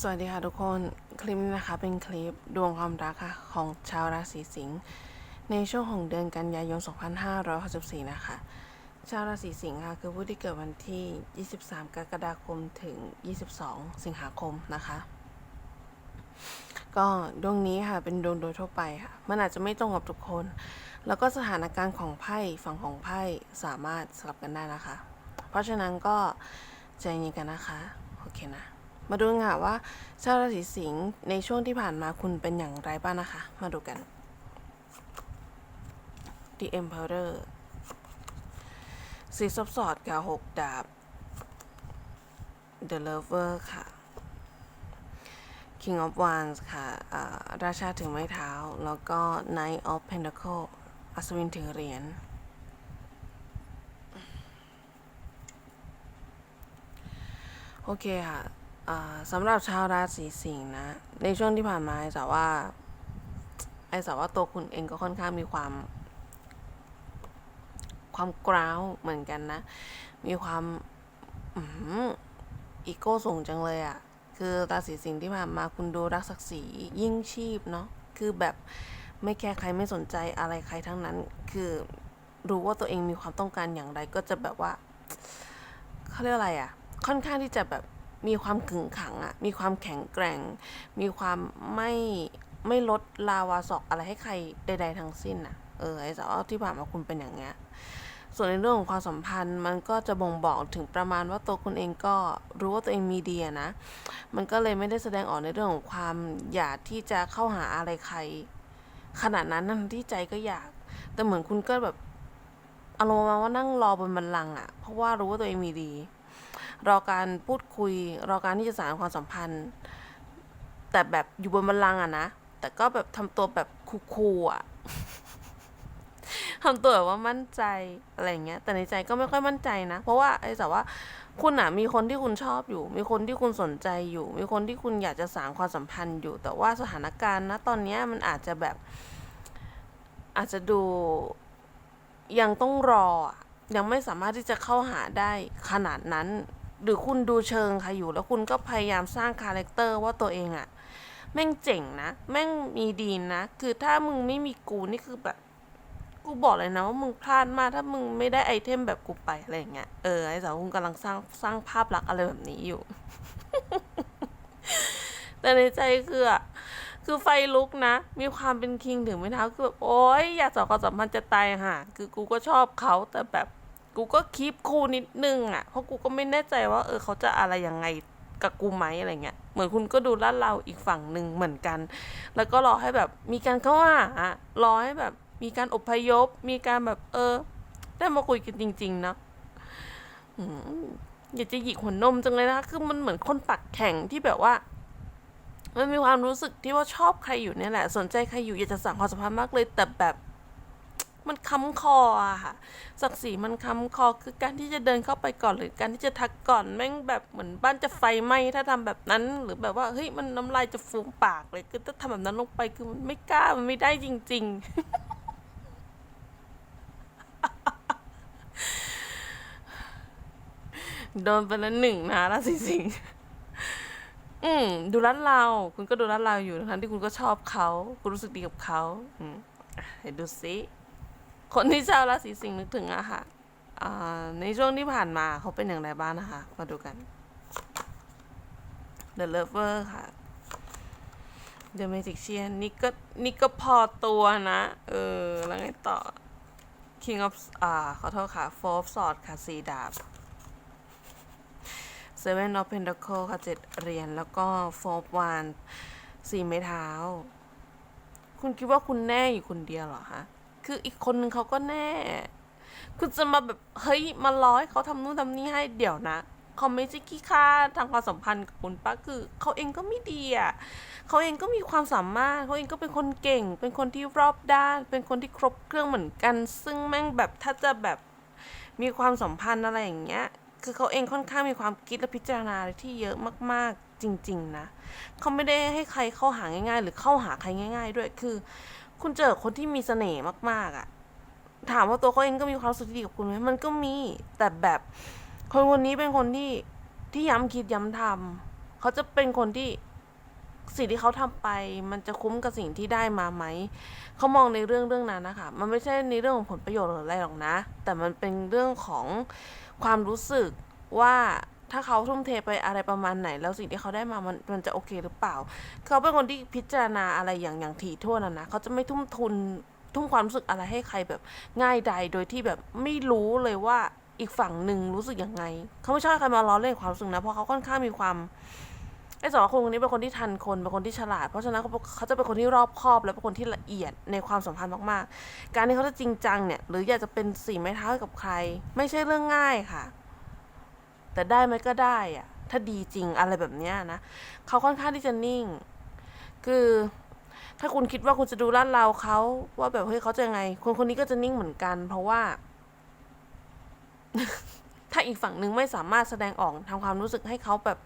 สวัสดีค่ะทุกคนคลิปนี้นะคะเป็นคลิปดวงความรักค่ะของชาวราศีสิงห์ในช่วงของเดือนกันยายน 2564 นะคะ ชาวราศีสิงห์ค่ะคือผู้ที่เกิดวันที่ 23 กรกฎาคมถึง 22 สิงหาคมนะคะ ก็ดวงนี้ค่ะเป็นดวงโดยทั่วไปค่ะมันอาจจะไม่ตรงกับทุกคน แล้วก็สถานการณ์ของไพ่ฝั่งของไพ่สามารถสลับกันได้นะคะ เพราะฉะนั้นก็ใจเย็นกันนะคะโอเคนะ มาดูค่ะว่าชาวราศีสิงห์ในช่วงที่ผ่านมาคุณเป็นอย่างไรบ้างนะคะ มาดูกัน The Emperor สีซอบสอดกับหกดาบ The Lover ค่ะ King of Wands ค่ะราชาถึงไม้เท้า แล้วก็ Knight of Pentacle อัศวินถือเหรียญ โอเคค่ะ สำหรับชาวราศีสิงห์นะ ในช่วงที่ผ่านมาไอ้สาว่า ไอ้สาว่าตัวคุณเองก็ค่อนข้างมีความ ความกร้าวเหมือนกันนะ มีความอืมอีโก้สูงจังเลยอะ่ะ คือราศีสิงห์ที่ผ่านมาคุณดูรักศักดิ์ศรียิ่งชีพเนาะ คือแบบไม่แคร์ใครไม่สนใจอะไรใครทั้งนั้น คือรู้ว่าตัวเองมีความต้องการอย่างไรก็จะแบบว่าเขาเรียกอะไรอะ่ะ ค่อนข้างที่จะแบบ มีความขึงขังอะมีความแข็งแกร่ง มีความไม่ไม่ลดลาวาศอกอะไรให้ใครใด ๆ ทั้งสิ้นอะเออไอ้สาวว่าที่ผ่านมาคุณเป็นอย่างเงี้ยส่วนในเรื่องของความสัมพันธ์มันก็จะบ่งบอกถึงประมาณว่าตัวคุณเองก็รู้ว่าตัวเองมีดีนะ มันก็เลยไม่ได้แสดงออกในเรื่องของความอยากที่จะเข้าหาอะไรใคร ขนาดนั้นทั้งที่ใจก็อยาก แต่เหมือนคุณก็แบบอารมณ์มาว่านั่งรอบนบันลังก์อะเพราะว่ารู้ว่าตัวเองมีดี รอการพูดคุย รอการที่จะสานความสัมพันธ์ แต่แบบอยู่บนบันลังก์อะนะ แต่ก็แบบทำตัวแบบคูลๆอะทำตัวแบบว่ามั่นใจอะไรเงี้ย แต่ในใจก็ไม่ค่อยมั่นใจนะ เพราะว่าไอ้แต่ว่าคุณอะมีคนที่คุณชอบอยู่ มีคนที่คุณสนใจอยู่ มีคนที่คุณอยากจะสานความสัมพันธ์อยู่ แต่ว่าสถานการณ์นะตอนเนี้ยมันอาจจะแบบ อาจจะดูยังต้องรอ ยังไม่สามารถที่จะเข้าหาได้ขนาดนั้น หรือคุณดูเชิงใครอยู่ แล้วคุณก็พยายามสร้างคาแรคเตอร์ว่าตัวเองอะแม่งเจ๋งนะ แม่งมีดีนะ คือถ้ามึงไม่มีกูนี่คือแบบ กูบอกเลยนะว่ามึงพลาดมากถ้ามึงไม่ได้ไอเทมแบบกูไปอะไรอย่างเงี้ยเออไอสาวคุณกำลังสร้างสร้างภาพลักษณ์อะไรแบบนี้อยู่ แต่ในใจคืออะคือไฟลุกนะ มีความเป็นคิงถึงไม่เท้าคือแบบโอ๊ยอยากสอบความสัมพันธ์จะตายห่าคือกูก็ชอบเขาแต่แบบ กูก็คีปคูนิดนึงอะเพราะกูก็ไม่แน่ใจว่า เออเขาจะอะไรยังไงกับกูไหมอะไรเงี้ย เหมือนคุณก็ดูลาดเราอีกฝั่งหนึ่งเหมือนกัน แล้วก็รอให้แบบมีการเข้าหารอให้แบบมีการอพยพ มีการแบบเออ ได้มาคุยกันจริง ๆ นะอยากจะหยิกหัวนมจังเลยนะคะ คือมันเหมือนคนปากแข็งที่แบบว่า มันมีความรู้สึกที่ว่าชอบใครอยู่เนี่ยแหละ สนใจใครอยู่อยากจะสั่งความสัมพันธ์มากเลย แต่แบบ มันค้ำคออะค่ะศักดิ์ศรีมันค้ำคอคือการที่จะเดินเข้าไปก่อนหรือการที่จะทักก่อนแม่งแบบเหมือนบ้านจะไฟไหม้ถ้าทำแบบนั้น หรือแบบว่าเฮ้ยมันน้ำลายจะฟูมปากเลยคือถ้าทำแบบนั้นลงไปคือมันไม่กล้ามันไม่ได้จริง ๆโดนไปแล้วหนึ่งนะราศีสิงห์อืม ดูรัดเรา คุณก็ดูรัดเราอยู่ทั้งที่คุณก็ชอบเขา คุณรู้สึกดีกับเขา อืมเดี๋ยวดูซิ คนที่ชาวราศีสิงห์นึกถึงอะค่ะอ่าในช่วงที่ผ่านมาเขาเป็นอย่างไรบ้างนะคะ มาดูกัน The Lover ค่ะ The Magician นี่ก็นี่ก็พอตัวนะ เออ แล้วไงต่อ King of อ่า ขอโทษค่ะ Four of Swords ค่ะสีดาบ Seven of Pentacles ค่ะเจ็ดเหรียญแล้วก็ Four of Wands สี่ไม้เท้า คุณคิดว่าคุณแน่อยู่คนเดียวเหรอคะ คืออีกคนนึงเขาก็แน่ คุณจะมาแบบเฮ้ยมาร้อยเขาทำนู่นทำนี่ให้เดี๋ยวนะเขาไม่ใช่ขี้ข้าทางความสัมพันธ์กับคุณป้าคือเขาเองก็ไม่ดีอะเขาเองก็มีความสามารถเขาเองก็เป็นคนเก่ง เป็นคนที่รอบด้าน เป็นคนที่ครบเครื่องเหมือนกัน ซึ่งแม่งแบบถ้าจะแบบมีความสัมพันธ์อะไรอย่างเงี้ย คือเขาเองค่อนข้างมีความคิดและพิจารณาอะไรที่เยอะมาก ๆจริง ๆ นะเขาไม่ได้ให้ใครเข้าหาง่าย ๆ หรือเข้าหาใครง่าย ๆ ด้วยคือ คุณเจอคนที่มีเสน่ห์มาก ๆอะถามว่าตัวเขาเองก็มีความรู้สึกที่ดีกับคุณไหมมันก็มี แต่แบบคนคนนี้เป็นคนที่ที่ย้ำคิดย้ำทำเขาจะเป็นคนที่สิ่งที่เขาทำไป มันจะคุ้มกับสิ่งที่ได้มาไหม เขามองในเรื่องเรื่องนั้นนะคะ มันไม่ใช่ในเรื่องของผลประโยชน์หรืออะไรหรอกนะ แต่มันเป็นเรื่องของความรู้สึกว่า ถ้าเขาทุ่มเทไปอะไรประมาณไหน แล้วสิ่งที่เขาได้มามันมันจะโอเคหรือเปล่า เขาเป็นคนที่พิจารณาอะไรอย่างอย่างถี่ถ้วนนะนะเขาจะไม่ทุ่มทุนทุ่มความรู้สึกอะไรให้ใครแบบง่ายใดโดยที่แบบไม่รู้เลยว่าอีกฝั่งหนึ่งรู้สึกยังไง เขาไม่ชอบใครมาล้อเล่นความรู้สึกนะเพราะเขาค่อนข้างมีความไอ้สองคนคนนี้เป็นคนที่ทันคนเป็นคนที่ฉลาด เพราะฉะนั้นเขาเขาจะเป็นคนที่รอบคอบ และเป็นคนที่ละเอียดในความสัมพันธ์มาก ๆ การที่เขาจะจริงจังเนี่ย หรืออยากจะเป็นสี่ไม้เท้ากับใคร ไม่ใช่เรื่องง่ายค่ะ แต่ได้ไหมก็ได้อะถ้าดีจริงอะไรแบบเนี้ยนะเขาค่อนข้างที่จะนิ่ง คือ ถ้าคุณคิดว่าคุณจะดูลาดเราเขาว่าแบบเฮ้ยเขาจะยังไง คนคนนี้ก็จะนิ่งเหมือนกัน เพราะว่า ถ้าอีกฝั่งหนึ่งไม่สามารถแสดงออกทาความรู้สึกให้เขาแบบ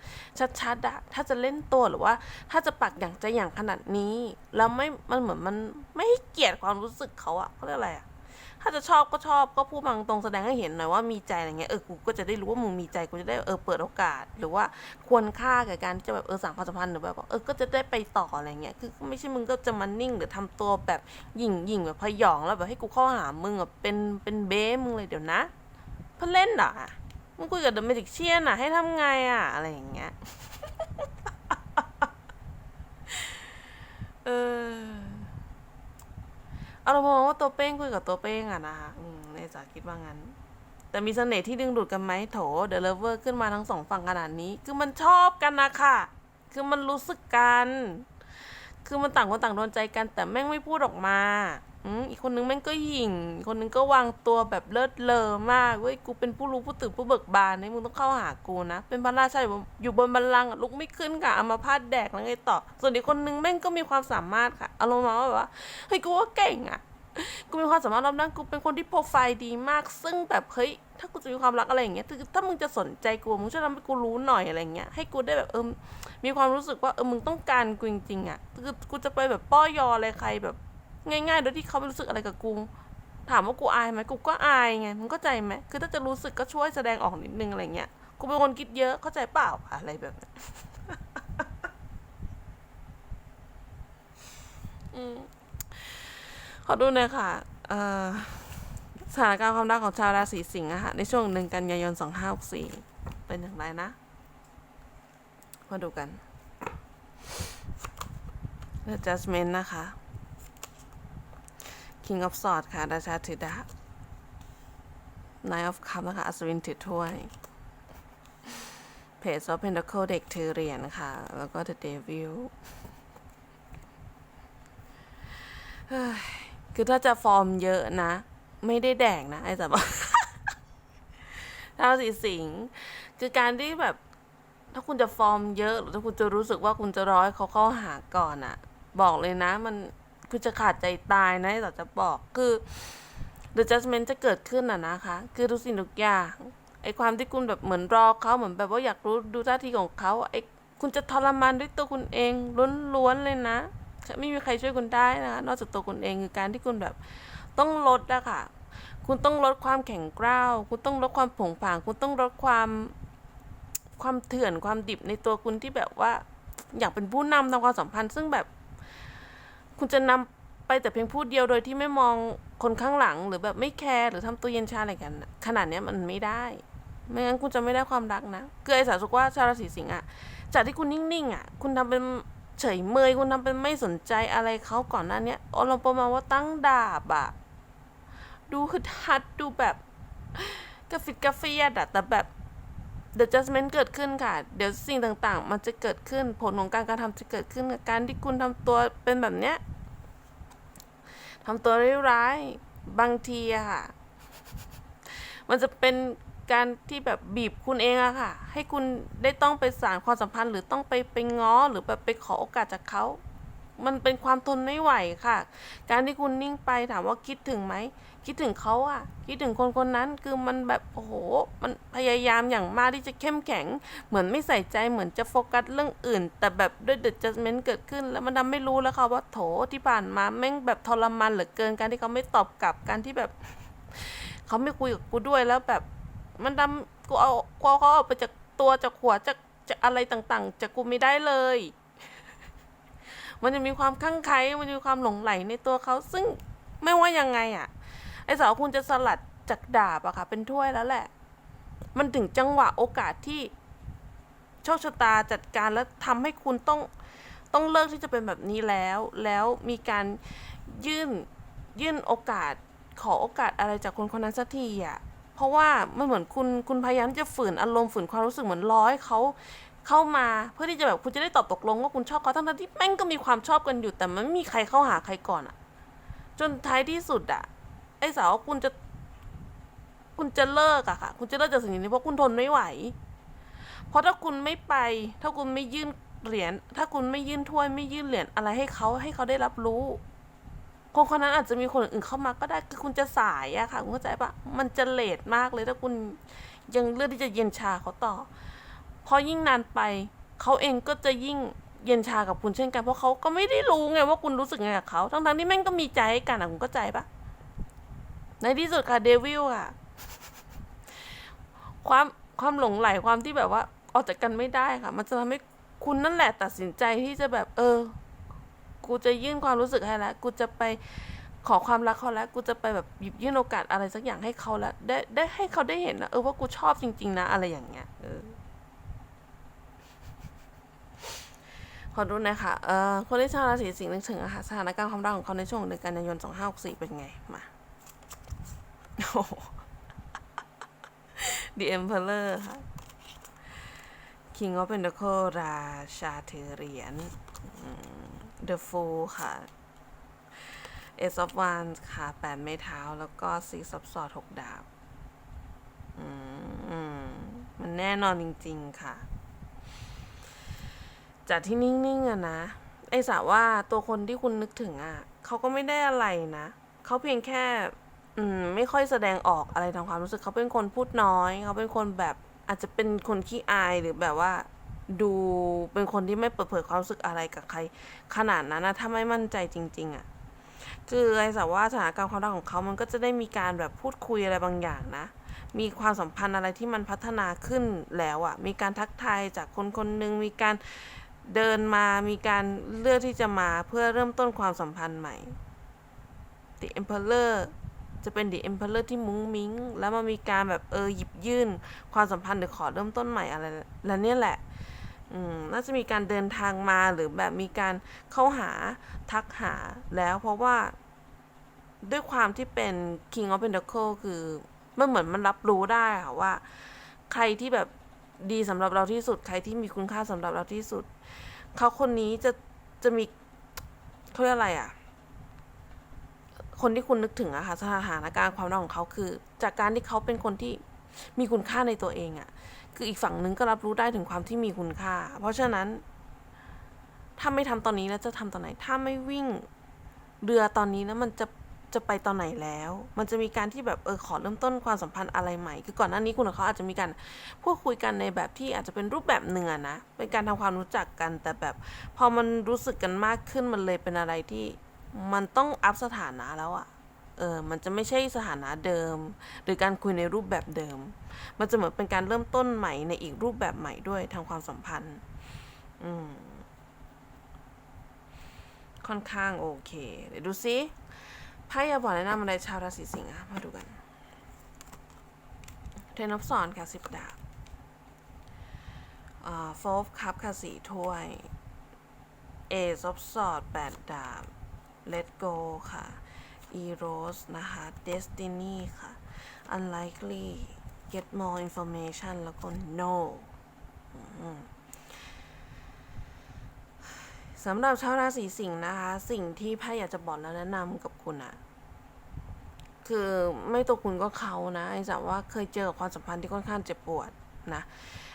ชัดๆอะถ้าจะเล่นตัวหรือว่า ถ้าจะปักอย่างใจอย่างขนาดนี้ แล้วไม่มันเหมือนมันไม่ให้เกียรติความรู้สึกเขาอะเขาเรียกอะไรอะ ถ้าจะชอบก็ชอบก็พูดบางตรงแสดงให้เห็นหน่อยว่ามีใจอะไรเงี้ยเออกูก็จะได้รู้ว่ามึงมีใจกูจะได้เออเปิดโอกาส หรือว่าควรค่าแก่การที่จะแบบเออสานความสัมพันธ์หรือแบบเออก็จะได้ไปต่ออะไรเงี้ยคือไม่ใช่มึงก็จะมานิ่งหรือทำตัวแบบหยิ่งหยิ่งแบบพยองแล้วแบบให้กูเข้าหามึงอะเป็นเป็นเบ้มึงเลยเดี๋ยวนะเพื่อนเล่นเหรอมึงคุยกับเดอะเมจิกเชียนอะให้ทำไงอะอะไรอย่างเงี้ยเออ เอาเรามองว่าตัวเป้งคุยกับตัวเป้งอะนะคะอืมในสาคิดว่างั้น แต่มีเสน่ห์ที่ดึงดูดกันไหมโถเดลเวอร์ขึ้นมาทั้งสองฝั่งขนาดนี้ คือมันชอบกันนะค่ะคือมันรู้สึกกัน คือมันต่างคนต่างโดนใจกันแต่แม่งไม่พูดออกมา อีกคนนึงแม่งก็หยิ่ง คนนึงก็วางตัวแบบเลิศเลอมากเว้ย กูเป็นผู้รู้ผู้ตื่นผู้เบิกบานเนี่มึงต้องเข้าหากูนะ เป็นพระราชาอยู่บนอยู่บนบัลลังก์ลุกไม่ขึ้นค่ะเอามาพาดแดกแล้วไงต่อ ส่วนอีกคนนึงแม่งก็มีความสามารถค่ะ อารมณ์มาว่าแบบว่าเฮ้ยกูว่าเก่งอะกูมีความสามารถรอบด้านกูเป็นคนที่โปรไฟล์ดีมาก ซึ่งแบบเฮ้ยถ้ากูจะมีความรักอะไรอย่างเงี้ย ถ้ามึงจะสนใจกู มึงช่วยทำให้กูรู้หน่อยอะไรเงี้ย ให้กูได้แบบเออมีความรู้สึกว่าเออมึงต้องการกูจริงๆอะคือกูจะไปแบบป้อยออะไรใครแบบ ง่ายๆ โดยที่เขาไม่รู้สึกอะไรกับกู ถามว่ากูอายไหมกูก็อายไงมึงเข้าใจไหมคือถ้าจะรู้สึกก็ช่วยแสดงออกนิดนึงอะไรเงี้ยกูเป็นคนคิดเยอะเข้าใจเปล่าอะไรแบบนี้อืมขอดูหน่อยค่ะสถานการณ์ความรักของชาวราศีสิงห์อะค่ะ ในช่วงหนึ่งกันยายนสองห้าหกสี่เป็นอย่างไรนะ มาดูกัน The Judgment นะคะ King of Swords ค่ะ ราชาถือดาบ Knight of Cups นะคะ อัศวินถือถ้วย Page of Pentacle เด็กถือเหรียญค่ะ แล้วก็ The Devil คือถ้าจะฟอร์มเยอะนะ ไม่ได้แดกนะ ไอ้แต่บอกราศีสิงห์คือการที่แบบ ถ้าคุณจะฟอร์มเยอะ หรือถ้าคุณจะรู้สึกว่าคุณจะร้อยเขาเข้าหาก่อนอะบอกเลยนะมัน คุณจะขาดใจตายนะแต่จะบอกคือ the judgment จะเกิดขึ้นอะนะคะ คือทุกสิ่งทุกอย่างไอความที่คุณแบบเหมือนรอเขาเหมือนแบบว่าอยากรู้ดูท่าทีของเขาไอคุณจะทรมานด้วยตัวคุณเองล้วนๆเลยนะไม่มีใครช่วยคุณได้นะคะนอกจากตัวคุณเองคือการที่คุณแบบต้องลดอะค่ะ คุณต้องลดความแข็งกร้าว คุณต้องลดความผงผาง คุณต้องลดความความเถื่อนความดิบในตัวคุณที่แบบว่า อยากเป็นผู้นำทางความสัมพันธ์ ซึ่งแบบ คุณจะนำไปแต่เพียงผู้เดียวโดยที่ไม่มองคนข้างหลังหรือแบบไม่แคร์หรือทำตัวเย็นชาอะไรกันขนาดเนี้ยมันไม่ได้ ไม่งั้นคุณจะไม่ได้ความรักนะคือไอ้สารสุกว่าชาวราศีสิงห์อะจากที่คุณนิ่งๆอะคุณทำเป็นเฉยเมยคุณทำเป็นไม่สนใจอะไรเขาก่อนหน้าเนี้ยอารมณ์ประมาณว่าตั้งดาบอะดูคือทัดดูแบบกระฟิดกระเฟียดอะแต่แบบ The judgment เกิดขึ้นค่ะ เดี๋ยวสิ่งต่างๆ มันจะเกิดขึ้น ผลของการกระทำจะเกิดขึ้นกับการที่คุณทำตัวเป็นแบบเนี้ยทำตัวร้ายๆบางทีอะค่ะ มันจะเป็นการที่แบบบีบคุณเองอะค่ะ ให้คุณได้ต้องไปสารความสัมพันธ์ หรือต้องไปไปง้อหรือแบบไปขอโอกาสจากเขา มันเป็นความทนไม่ไหวค่ะ การที่คุณนิ่งไปถามว่าคิดถึงไหม คิดถึงเขาอะคิดถึงคนคนนั้นคือมันแบบโอ้โห มันพยายามอย่างมากที่จะเข้มแข็ง เหมือนไม่ใส่ใจเหมือนจะโฟกัสเรื่องอื่น แต่แบบด้วยเด e จั d เมนต์เกิดขึ้น แล้วมันทำไม่รู้แล้วค่ะว่าโถที่ผ่านมาแม่งแบบทรมานเหลือเกินการที่เขาไม่ตอบกลับการที่แบบเขาไม่คุยกับกูด้วยแล้วแบบ มันทำกูเอากูเอาเขาออกไปจากตัวจากหัวจากจะอะไรต่างๆจะกูไม่ได้เลย มันจะมีความข้างไคล้มันจะมีความหลงไหลในตัวเขาซึ่งไม่ว่ายังไงอะไอสาวคุณจะสลัดจากดาบอะค่ะ เป็นถ้วยแล้วแหละ มันถึงจังหวะโอกาสที่โชคชะตาจัดการแล้วทำให้คุณต้องต้องเลิกที่จะเป็นแบบนี้แล้ว แล้วมีการยื่นยื่นโอกาสขอโอกาสอะไรจากคนคนนั้นสักทีอะเพราะว่ามันเหมือนคุณคุณพยายามจะฝืนอารมณ์ฝืนความรู้สึกเหมือนร้อยเขา เข้ามาเพื่อที่จะแบบคุณจะได้ตอบตกลงว่าคุณชอบเขาทั้งที่แม่งก็มีความชอบกันอยู่ แต่มันไม่มีใครเข้าหาใครก่อนอะจนท้ายที่สุดอะไอ้สาวคุณจะ คุณจะเลิกอะค่ะ คุณจะเลิกจากสิ่งนี้เพราะคุณทนไม่ไหว เพราะถ้าคุณไม่ไป ถ้าคุณไม่ยื่นเหรียญถ้าคุณไม่ยื่นถ้วยไม่ยื่นเหรียญอะไรให้เขาให้เขาได้รับรู้คนคนนั้นอาจจะมีคนอื่นเข้ามาก็ได้คือคุณจะสายอะค่ะคุณเข้าใจปะมันจะเลทมากเลยถ้าคุณยังเลือกที่จะเย็นชาเขาต่อ พอยิ่งนานไปเขาเองก็จะยิ่งเย็นชากับคุณเช่นกันเพราะเขาก็ไม่ได้รู้ไงว่าคุณรู้สึกไงกับเขาทั้งๆที่แม่งก็มีใจให้กันอะคุณเข้าใจปะในที่สุดค่ะเดวิลค่ะ ความความหลงไหลความที่แบบว่าออกจากกันไม่ได้ค่ะ มันจะทำให้คุณนั่นแหละตัดสินใจที่จะแบบ เออ กูจะยื่นความรู้สึกให้แล้วกูจะไปขอความรักเขาแล้ว กูจะไปแบบหยิบยื่นโอกาสอะไรสักอย่างให้เขาแล้วได้ได้ให้เขาได้เห็นนะเออว่ากูชอบจริง ๆ นะ อะไรอย่างเงี้ยเออ ขอดูหนะคะเอ่อคนที่ชาวราศีสิงห์นึกถึงอะค่ะสถานการณ์ความรักของเขาในช่วงเดือนกันยายน2564 เป็นไง มาโอ้ The Emperor ค่ะ King of Pentacle ราชาถือเหรียญอืม The Fool ค่ะ Ace of Wands ค่ะแปดไม้เท้า แล้วก็ Six of Swords หกดาบ อืม มันแน่นอนจริง ๆ ค่ะ จากที่นิ่งๆอะนะ ไอ้สาว่าตัวคนที่คุณนึกถึงอะเขาก็ไม่ได้อะไรนะ เขาเพียงแค่ อืม ไม่ค่อยแสดงออกอะไรทางความรู้สึก เขาเป็นคนพูดน้อย เขาเป็นคนแบบอาจจะเป็นคนขี้อายหรือแบบว่า ดูเป็นคนที่ไม่เปิดเผยความรู้สึกอะไรกับใคร ขนาดนั้นนะถ้าไม่มั่นใจจริง ๆอะคือไอ้สาว่าสถานการณ์ความรักของเขามันก็จะได้มีการแบบพูดคุยอะไรบางอย่างนะ มีความสัมพันธ์อะไรที่มันพัฒนาขึ้นแล้วอะมีการทักทายจากคนคนหนึ่งมีการ เดินมามีการเลือกที่จะมาเพื่อเริ่มต้นความสัมพันธ์ใหม่ The Emperor จะเป็น The Emperor ที่มุ้งมิ้ง แล้วมันมีการแบบเออหยิบยื่น ความสัมพันธ์หรือขอเริ่มต้นใหม่อะไร แล้วเนี่ยแหละน่าจะมีการเดินทางมาหรือแบบมีการเข้าหาทักหาแล้วเพราะว่าด้วยความที่เป็น King of Pentacle คือมันเหมือนมันรับรู้ได้ค่ะว่า ใครที่แบบ ดีสำหรับเราที่สุดใครที่มีคุณค่าสำหรับเราที่สุด เขาคนนี้จะจะมีเขาเรียกอะไรอะ คนที่คุณนึกถึงอะค่ะสถานการณ์ความรักของเขาคือ จากการที่เขาเป็นคนที่มีคุณค่าในตัวเองอะคืออีกฝั่งนึงก็รับรู้ได้ถึงความที่มีคุณค่า เพราะฉะนั้นถ้าไม่ทำตอนนี้แล้วจะทำตอนไหน ถ้าไม่วิ่งเรือตอนนี้แล้วมันจะ จะไปตอนไหนแล้ว มันจะมีการที่แบบเออขอเริ่มต้นความสัมพันธ์อะไรใหม่ คือก่อนหน้านี้คุณกับเขาอาจจะมีการพูดคุยกันในแบบที่อาจจะเป็นรูปแบบหนึ่งอนะ เป็นการทำความรู้จักกัน แต่แบบพอมันรู้สึกกันมากขึ้นมันเลยเป็นอะไรที่มันต้องอัพสถานะแล้วอะเออ มันจะไม่ใช่สถานะเดิม หรือการคุยในรูปแบบเดิม มันจะเหมือนเป็นการเริ่มต้นใหม่ในอีกรูปแบบใหม่ด้วยทางความสัมพันธ์ อืม ค่อนข้างโอเค เดี๋ยวดูซิ ไพ่ยาบอกแนะนำอะไรชาวราศีสิงห์อะมาดูกันเทนอฟสอนค่ะสิบดาบอ่าโฟฟคัพค่ะสี่ถ้วย เอซอฟสอดแปดดาบ Let go ค่ะ Eros นะคะ Destiny ค่ะ Unlikely Get more information แล้วก็ No อืม สำหรับชาวราศีสิงห์นะคะ สิ่งที่ไพ่อยากจะบอกและแนะนำกับคุณอะคือไม่ตัวคุณก็เขานะไอ้จากว่าเคยเจอความสัมพันธ์ที่ค่อนข้างเจ็บปวดนะ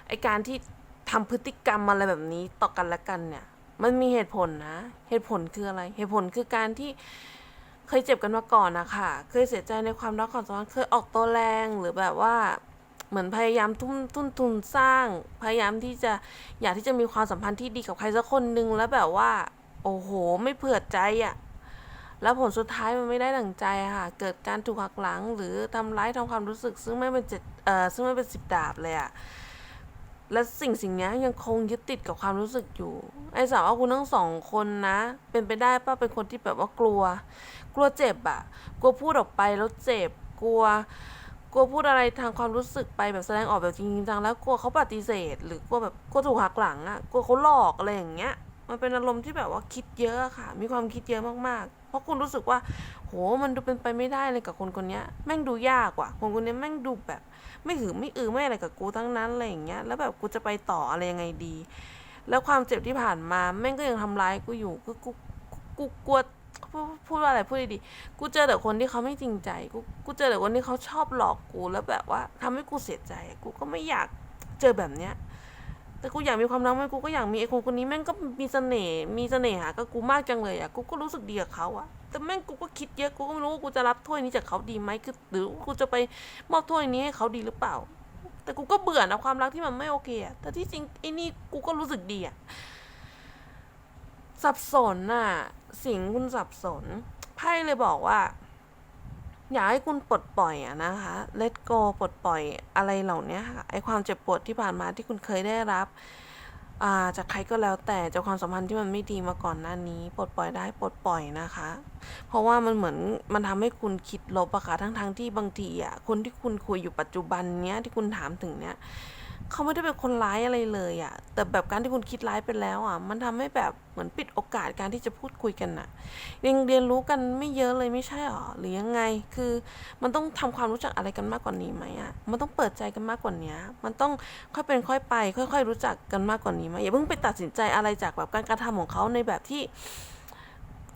ไอการที่ทำพฤติกรรมอะไรแบบนี้ต่อกันและกันเนี่ย มันมีเหตุผลนะ เหตุผลคืออะไรเหตุผลคือการที่เคยเจ็บกันมาก่อนนะคะเคยเสียใจในความรักความสัมพันธ์เคยออกตัวแรงหรือแบบว่า เหมือนพยายามทุ่มทุนทุนสร้าง พยายามที่จะอยากที่จะมีความสัมพันธ์ที่ดีกับใครสักคนหนึ่งแล้วแบบว่า โอ้โห ไม่เผื่อใจอะ่ะแล้วผลสุดท้ายมันไม่ได้ดั่งใจค่ะ เกิดการถูกหักหลัง หรือทำร้ายทำความรู้สึก ซึ่งไม่เป็นเจ็ดเอ่อซึ่งไม่เป็นสิบดาบเลยอะ่ะและสิ่งสิ่งเนี้ยยังคงยึดติดกับความรู้สึกอยู่ ไอ้สาวว่าคุณทั้งสองคนนะ เป็นไปได้ป่ะเป็นคนที่แบบว่ากลัว กลัวเจ็บอะกลัวพูดออกไปแล้วเจ็บ กลัว กลัวพูดอะไรทางความรู้สึกไปแบบแสดงออกแบบจริงจังแล้วกลัวเขาปฏิเสธ หรือกลัวแบบกลัวถูกหักหลังอะกลัวเขาหลอกอะไรอย่างเงี้ย มันเป็นอารมณ์ที่แบบว่าคิดเยอะค่ะ มีความคิดเยอะมากๆ เพราะคุณรู้สึกว่า โหมันดูเป็นไปไม่ได้เลยกับคนคนนี้แม่งดูยากว่ะคนคนนี้แม่งดูแบบ ไม่หือไม่อือไม่อะไรกับกูทั้งนั้นอะไรอย่างเงี้ยแล้วแบบกูจะไปต่ออะไรยังไงดี แล้วความเจ็บที่ผ่านมาแม่งก็ยังทำร้ายกูอยู่กูกูกูกลัว พูดพูดว่าอะไรพูดดีๆกูเจอแต่คนที่เขาไม่จริงใจ กูกูเจอแต่คนที่เขาชอบหลอกกูแล้วแบบว่าทำให้กูเสียใจ กูก็ไม่อยากเจอแบบเนี้ย แต่กูอยากมีความรักไหมกูก็อยากมีไอ้คนคนนี้แม่งก็มีเสน่ห์มีเสน่หากับกูมากจังเลยอะกูก็รู้สึกดีกับเขาอะแต่แม่งกูก็คิดเยอะกูก็ไม่รู้ว่ากูจะรับถ้วยนี้จากเขาดีไหมคือหรือกูจะไปมอบถ้วยนี้ให้เขาดีหรือเปล่า แต่กูก็เบื่อนะความรักที่มันไม่โอเคอะแต่ที่จริงไอ้นี่กูก็รู้สึกดีอะสับสนน่ะ สิงคุณสับสน ไพ่เลยบอกว่า อยากให้คุณปลดปล่อยอะนะคะ let go ปลดปล่อยอะไรเหล่านี้ค่ะไอความเจ็บปวดที่ผ่านมาที่คุณเคยได้รับาจากใครก็แล้วแต่จากความสัมพันธ์ที่มันไม่ดีมาก่อนหน้านี้ ปลดปล่อยได้ปลดปล่อยนะคะ เพราะว่ามันเหมือนมันทำให้คุณคิดลบอะค่ะทั้งทงที่บางทีอะคนที่คุณคุยอยู่ปัจจุบันเนี้ยที่คุณถามถึงเนี้ย เขาไม่ได้เป็นคนร้ายอะไรเลยอะแต่แบบการที่คุณคิดร้ายไปแล้วอะมันทำให้แบบเหมือนปิดโอกาสการที่จะพูดคุยกันอะยังเรียนรู้กันไม่เยอะเลยไม่ใช่หรอหรือยังไง คือมันต้องทำความรู้จักอะไรกันมากกว่านี้ไหมอะมันต้องเปิดใจกันมากกว่านี้มันต้องค่อยเป็นค่อยไป ค่อย ๆ รู้จักกันมากกว่านี้ไหมอย่าเพิ่งไปตัดสินใจอะไรจากแบบการกระทำของเขาในแบบที่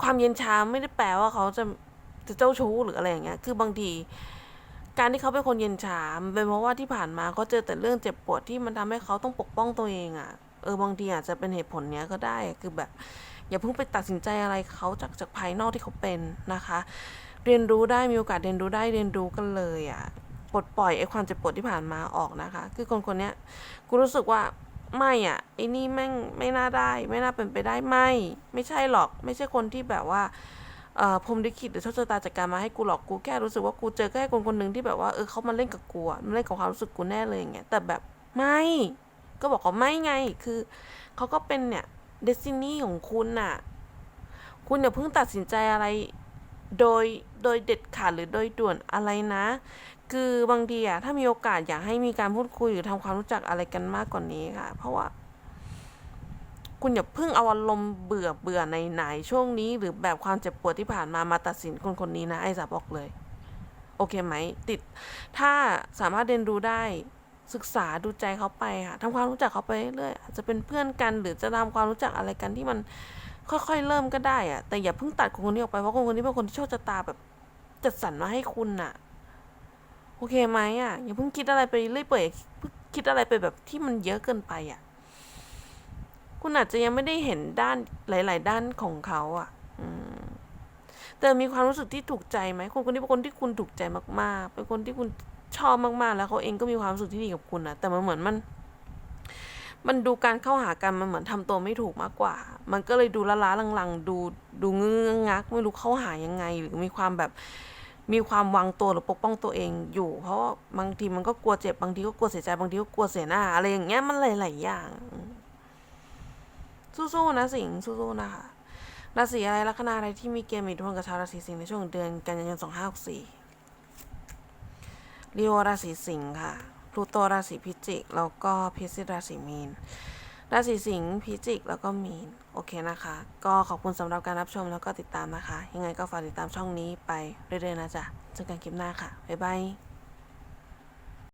ความเย็นชาไม่ได้แปลว่าเขาจะจะเจ้าชู้หรืออะไรอย่างเงี้ย คือบางที การที่เขาเป็นคนเย็นชามันเป็นเพราะว่าที่ผ่านมาเขาเจอแต่เรื่องเจ็บปวดที่มันทำให้เขาต้องปกป้องตัวเองอะ่ะ เออบางทีอาจจะเป็นเหตุผลเนี้ยก็ได้ คือแบบ อย่าเพิ่งไปตัดสินใจอะไรเขาจากจากภายนอกที่เขาเป็นนะคะ เรียนรู้ได้มีโอกาสเรียนรู้ได้เรียนรู้กันเลยอะ่ะปลดปล่อยไอ้ความเจ็บปวดที่ผ่านมาออกนะคะ คือคนคนเนี้ยกูรู้สึกว่าไม่อะไอ้นี่แม่งไม่น่าได้ ไม่น่าเป็นไปได้ไม่ ไม่ใช่หรอก ไม่ใช่คนที่แบบว่า พรมลิขิตหรือโชคชะตาจัดการมาให้กูหรอกกูแค่รู้สึกว่ากูเจอแค่คนคนหนึ่งที่แบบว่าเออเขามาเล่นกับกูอะมาเล่นกับความรู้สึกกูแน่เลยอย่างเงี้ยแต่แบบไม่ก็บอกว่าไม่ไงคือเขาก็เป็นเนี่ยเดซินี่ของคุณน่ะ คุณอย่าเพิ่งตัดสินใจอะไรโดยโดยเด็ดขาดหรือโดยด่วนอะไรนะ คือบางทีอะถ้ามีโอกาสอยากให้มีการพูดคุยหรือทำความรู้จักอะไรกันมากกว่านี้ค่ะ เพราะว่า คุณอย่าเพิ่งเอาอารมณ์เบื่อเบื่อในไหนช่วงนี้ หรือแบบความเจ็บปวดที่ผ่านมามาตัดสินคนคนนี้นะไอ้สาบอกเลย โอเคไหม ติด ถ้าสามารถเรียนรู้ได้ศึกษาดูใจเขาไปค่ะทำความรู้จักเขาไปเรื่อยๆอาจจะเป็นเพื่อนกัน หรือจะทำความรู้จักอะไรกันที่มันค่อยๆ เริ่มก็ได้อะแต่อย่าเพิ่งตัดคนคนนี้ออกไปเพราะคนคนนี้เป็นคนที่โชคชะตาแบบจัดสรรมาให้คุณน่ะโอเคไหมอะอย่าเพิ่งคิดอะไรไปเรื่อยเปื่อยเพิ่งคิดอะไรไปแบบที่มันเยอะเกินไปอะ คุณอาจจะยังไม่ได้เห็นด้านหลาย ๆ ด้านของเขาอะแต่มีความรู้สึกที่ถูกใจไหมคนคนนี้เป็นคนที่คุณถูกใจมาก ๆ เป็นคนที่คุณชอบมาก ๆ แล้วเขาเองก็มีความรู้สึกที่ดีกับคุณนะแต่มันเหมือนมัน มันดูการเข้าหากันมันเหมือนทำตัวไม่ถูกมากกว่า มันก็เลยดูละล้าลังๆ ดูดูเงื้องัก ไม่รู้เข้าหายังไง หรือมีความแบบมีความวางตัวหรือปกป้องตัวเองอยู่ เพราะว่าบางทีมันก็กลัวเจ็บบางทีก็กลัวเสียใจบางทีก็กลัวเสียหน้าอะไรอย่างเงี้ยมันหลายๆอย่าง สู้ๆนะสิงห์สู้ๆนะคะราศีอะไรลัคนาอะไรที่มีเกณฑ์มีอิทธิพลกับชาวราศีสิงห์ในช่วงเดือนกันยายนสองห้าหกสี่ลีโอราศีสิงห์ค่ะพลูโตราศีพิจิก แล้วก็พิจิราศีมีน ราศีสิงห์พิจิก แล้วก็มีน โอเคนะคะ ก็ขอบคุณสำหรับการรับชมแล้วก็ติดตามนะคะ ยังไงก็ฝากติดตามช่องนี้ไปเรื่อยๆนะจ๊ะเจอกันคลิปหน้าค่ะ บ๊ายบาย